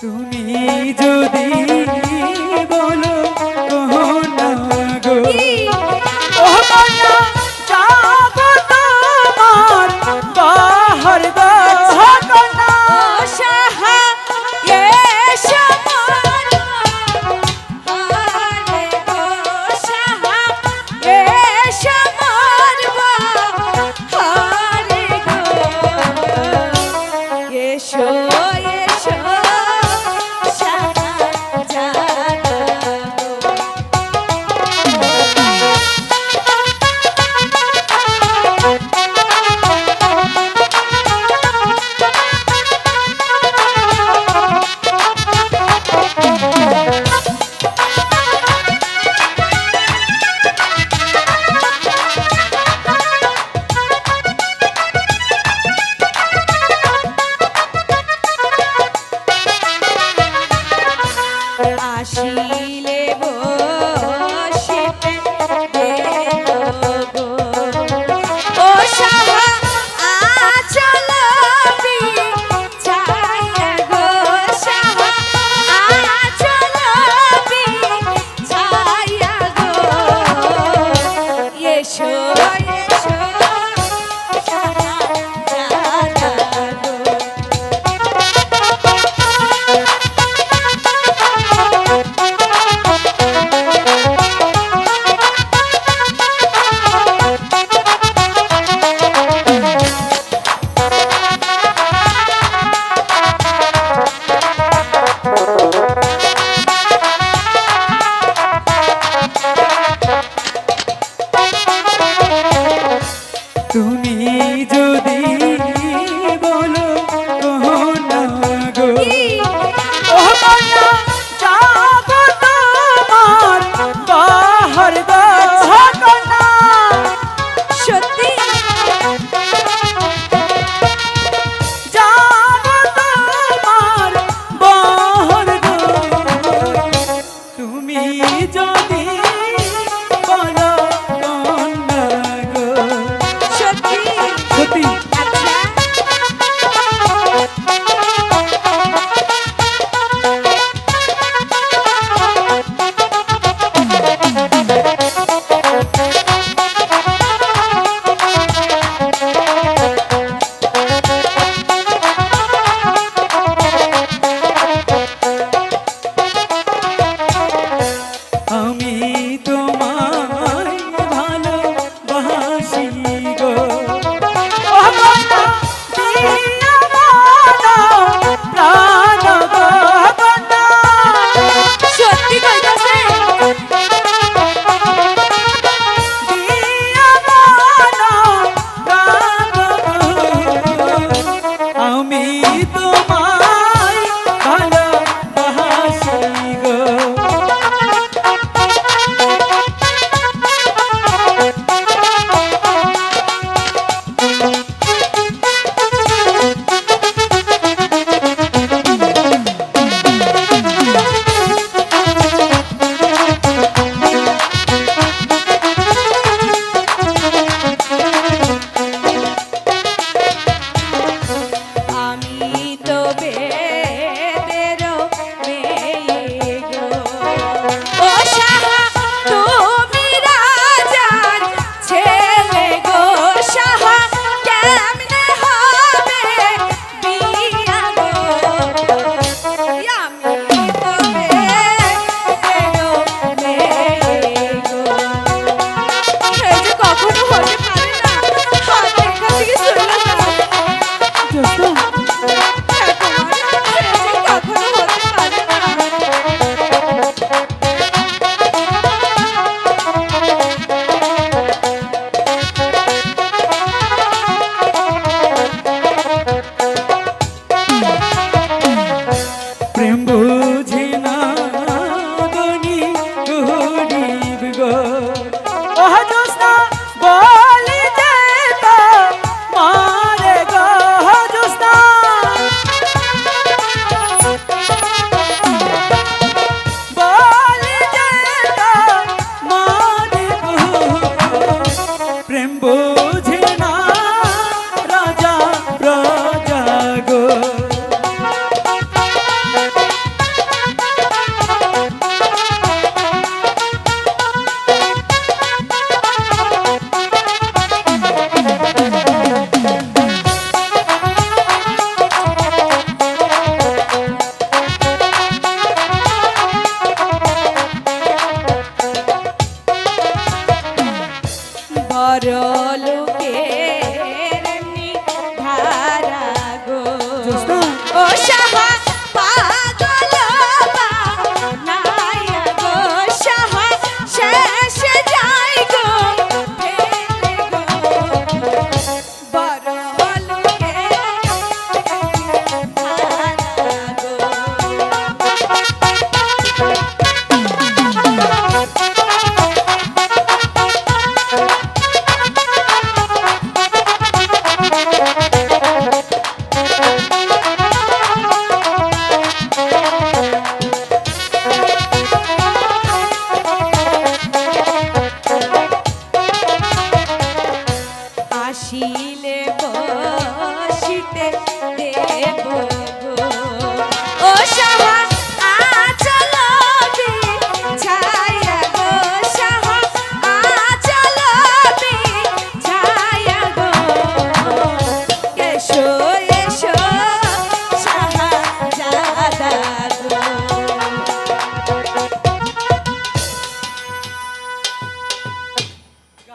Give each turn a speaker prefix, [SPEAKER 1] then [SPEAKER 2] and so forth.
[SPEAKER 1] তুমি যদি বলো
[SPEAKER 2] আসিলে বসিতে
[SPEAKER 1] তুমি যদি
[SPEAKER 2] পলকে